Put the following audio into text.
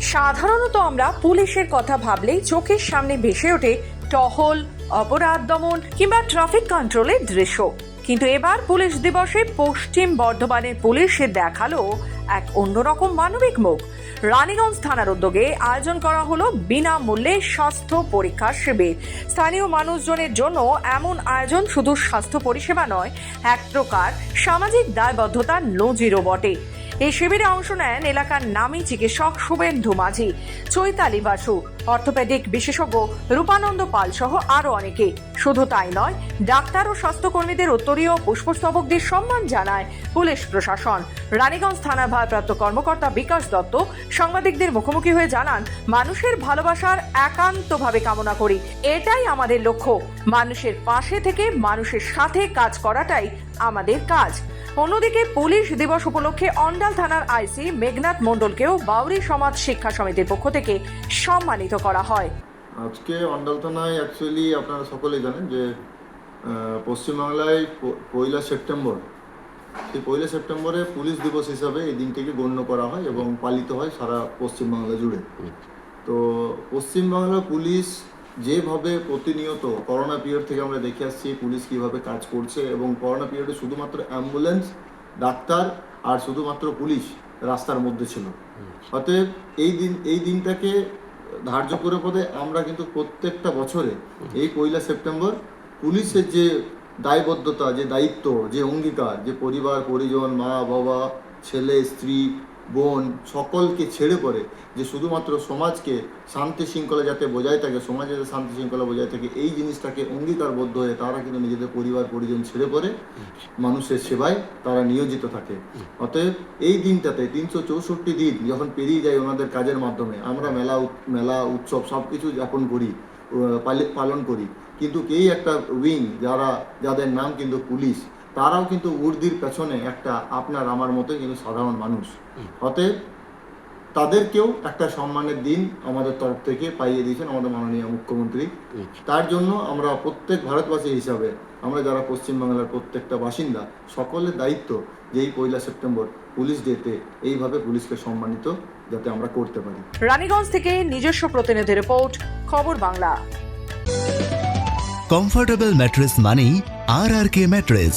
সাধারণত আমরা পুলিশের কথা ভাবলেই চোখের সামনে ভেসে ওঠে টহল, অপরাধ দমন কিংবা ট্রাফিক কন্ট্রোলের দৃশ্য। কিন্তু এবার পুলিশ দিবসে পশ্চিম বর্ধমানের পুলিশে দেখাল এক অন্যরকম মানবিক মুখ। রানীগঞ্জ থানার উদ্যোগে আয়োজন করা হলো বিনামূল্যে স্বাস্থ্য পরীক্ষা শিবির। স্থানীয় মানুষজনের জন্য এমন আয়োজন শুধু স্বাস্থ্য পরিষেবা নয়, এক প্রকার সামাজিক দায়বদ্ধতার নজিরও বটে। এই শিবিরে অংশ নেন এলাকার নামী চিকিৎসক শুভেন্দু মাঝি, চৈতালি বাসু, অর্থোপেডিক বিশেষজ্ঞ রূপানন্দ পাল সহ আরও অনেকে। শুধু তাই নয়, ডাক্তার ও স্বাস্থ্যকর্মীদের উত্তরীয় পুষ্পস্তবকদের সম্মান জানায় পুলিশ প্রশাসন। রানীগঞ্জ থানার ভারপ্রাপ্ত কর্মকর্তা বিকাশ দত্ত সাংবাদিকদের মুখোমুখি হয়ে জানান, মানুষের ভালোবাসার একান্তভাবে কামনা করি। এটাই আমাদের লক্ষ্য। মানুষের পাশে থেকে মানুষের সাথে কাজ করাটাই আমাদের কাজ। অন্যদিকে পুলিশ দিবস উপলক্ষে অন্ডাল থানার আইসি মেঘনাথ মণ্ডলকেও বাউরি সমাজ শিক্ষা সমিতির পক্ষ থেকে সম্মানিত করা হয়। আজকে অন্ডাল থানায় অ্যাকচুয়ালি আপনারা সকলেই জানেন যে পশ্চিমবাংলায় পয়লা সেপ্টেম্বর। সেই পয়লা সেপ্টেম্বরে পুলিশ দিবস হিসাবে এই দিনটিকে গণ্য করা হয় এবং পালিত হয় সারা পশ্চিমবাংলা জুড়ে। তো পশ্চিমবাংলা পুলিশ যেভাবে প্রতিনিয়ত করোনা পিরিয়ড থেকে আমরা দেখে আসছি, পুলিশ কীভাবে কাজ করছে এবং করোনা পিরিয়ডে শুধুমাত্র অ্যাম্বুলেন্স ডাক্তার আর শুধুমাত্র পুলিশ রাস্তার মধ্যে ছিল। অতএব এই দিন, এই দিনটাকে ধার্য করে পদে আমরা কিন্তু প্রত্যেকটা বছরে এই পয়লা সেপ্টেম্বর পুলিশের যে দায়বদ্ধতা, যে দায়িত্ব, যে অঙ্গীকার, যে পরিবার, পরিজন, মা, বাবা, ছেলে, স্ত্রী বোন সকলকে ছেড়ে পড়ে, যে শুধুমাত্র সমাজকে শান্তি শৃঙ্খলা যাতে বজায় থাকে, সমাজে যাতে শান্তি শৃঙ্খলা বজায় থাকে, এই জিনিসটাকে অঙ্গীকারবদ্ধ হয়ে তারা কিন্তু নিজেদের পরিবার, পরিজন ছেড়ে পড়ে, মানুষের সেবায় তারা নিয়োজিত থাকে। অতএব এই দিনটাতে তিনশো চৌষট্টি দিন যখন পেরিয়ে যায় ওনাদের কাজের মাধ্যমে, আমরা মেলা মেলা উৎসব সব কিছু যাপন করি পালন করি। কিন্তু এই একটা উইং, যারা, যাদের নাম কিন্তু পুলিশ তারাও কিন্তু উর্দির পেছনে একটা আপনার আমার মতো কিন্তু সাধারণ মানুষ। অতএব তাদেরকেও একটা সম্মানের দিন আমাদের তরফ থেকে পাইয়ে দিয়েছেন আমাদের মাননীয় মুখ্যমন্ত্রী। তার জন্য আমরা প্রত্যেক ভারতবাসী হিসাবে আমরা যারা পশ্চিমবাংলার প্রত্যেকটা বাসিন্দা সকলের দায়িত্ব যে এই পয়লা সেপ্টেম্বর পুলিশ ডেতে এইভাবে পুলিশকে সম্মানিত যাতে আমরা করতে পারি। রানীগঞ্জ থেকে নিজস্ব প্রতিনিধি রিপোর্ট খবর বাংলা। কমফোর্টেবল ম্যাট্রেস মানেই R R K mattress